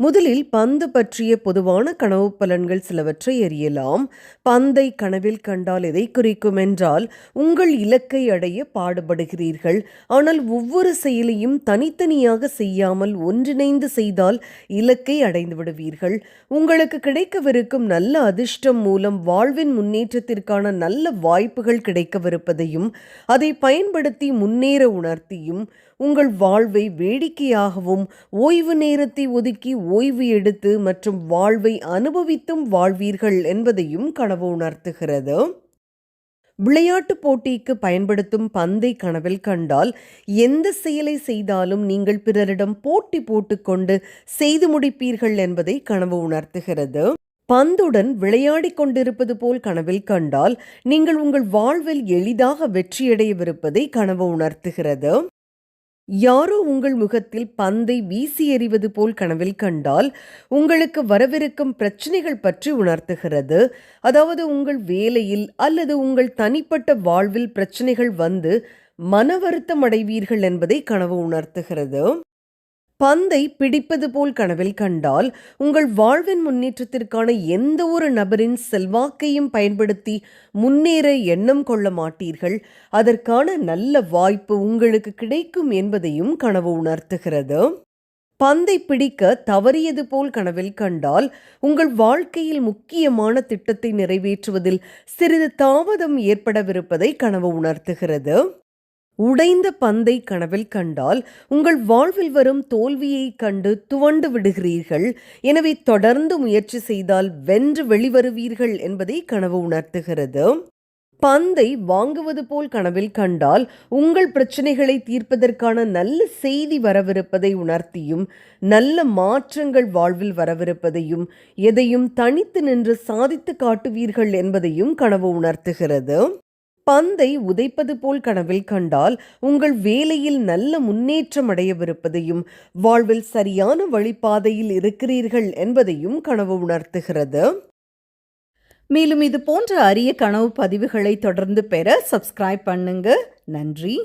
முதலில் பந்து பற்றிய பொதுவான கனவு பலன்கள் சிலவற்றை அறியலாம் பந்தை கனவில் கண்டால் எதை குறிக்கும் என்றால் உங்கள் இலக்கை அடைய பாடுபடுகிறீர்கள். ஆனால் ஒவ்வொரு செயலையும் தனித்தனியாக செய்யாமல் ஒன்றிணைந்து செய்தால் இலக்கை அடைந்து விடுவீர்கள். உங்களுக்கு கிடைக்கவிருக்கும் நல்ல அதிர்ஷ்டம் மூலம் வாழ்வின் முன்னேற்றத்திற்கான நல்ல வாய்ப்புகள் கிடைக்கவிருப்பதையும் அதை பயன்படுத்தி முன்னேற உணர்த்தியும் உங்கள் வாழ்வை வேடிக்கையாகவும் ஓய்வு நேரத்தை ஒதுக்கி ஓய்வு எடுத்து மற்றும் வாழ்வை அனுபவித்தும் வாழ்வீர்கள் என்பதையும் கனவு உணர்த்துகிறது. விளையாட்டு போட்டிக்கு பயன்படுத்தும் பந்தை கனவில் கண்டால் எந்த செயலை செய்தாலும் நீங்கள் பிறரிடம் போட்டி போட்டுக்கொண்டு செய்து முடிப்பீர்கள் என்பதை கனவு உணர்த்துகிறது. பந்துடன் விளையாடிக் கொண்டிருப்பது போல் கனவில் கண்டால் நீங்கள் உங்கள் வாழ்வில் எளிதாக வெற்றியடையவிருப்பதை கனவு உணர்த்துகிறது. யாரோ உங்கள் முகத்தில் பந்தை வீசி எறிவது போல் கனவில் கண்டால் உங்களுக்கு வரவிருக்கும் பிரச்சனைகள் பற்றி உணர்த்துகிறது. அதாவது உங்கள் வேலையில் அல்லது உங்கள் தனிப்பட்ட வாழ்வில் பிரச்சனைகள் வந்து மன வருத்தம் அடைவீர்கள் என்பதை கனவு உணர்த்துகிறது. பந்தை பிடிப்பது போல் கனவில் கண்டால் உங்கள் வாழ்வின் முன்னேற்றத்திற்கான எந்த ஒரு நபரின் செல்வாக்கையும் பயன்படுத்தி முன்னேற எண்ணம் கொள்ள மாட்டீர்கள். அதற்கான நல்ல வாய்ப்பு உங்களுக்கு கிடைக்கும் என்பதையும் கனவு உணர்த்துகிறது. பந்தை பிடிக்க தவறியது போல் கனவில் கண்டால் உங்கள் வாழ்க்கையில் முக்கியமான திட்டத்தை நிறைவேற்றுவதில் சிறிது தாமதம் ஏற்படவிருப்பதை கனவு உணர்த்துகிறது. உடைந்த பந்தை கனவில் கண்டால் உங்கள் வாழ்வில் வரும் தோல்வியை கண்டு துவண்டு விடுகிறீர்கள். எனவே தொடர்ந்து முயற்சி செய்தால் வென்று வெளிவருவீர்கள் என்பதை கனவு உணர்த்துகிறது. பந்தை வாங்குவது போல் கனவில் கண்டால் உங்கள் பிரச்சனைகளை தீர்ப்பதற்கான நல்ல செய்தி வரவிருப்பதை உணர்த்தியும் நல்ல மாற்றங்கள் வாழ்வில் வரவிருப்பதையும் எதையும் தனித்து நின்று சாதித்து காட்டுவீர்கள் என்பதையும் கனவு உணர்த்துகிறது. பந்தை உதைப்பது போல் கனவில் கண்டால் உங்கள் வேலையில் நல்ல முன்னேற்றம் அடையவிருப்பதையும் வாழ்வில் சரியான வழிபாதையில் இருக்கிறீர்கள் என்பதையும் கனவு உணர்த்துகிறது. மேலும் இது போன்ற அரிய கனவு பதிவுகளை தொடர்ந்து பெற சப்ஸ்கிரைப் பண்ணுங்க. நன்றி.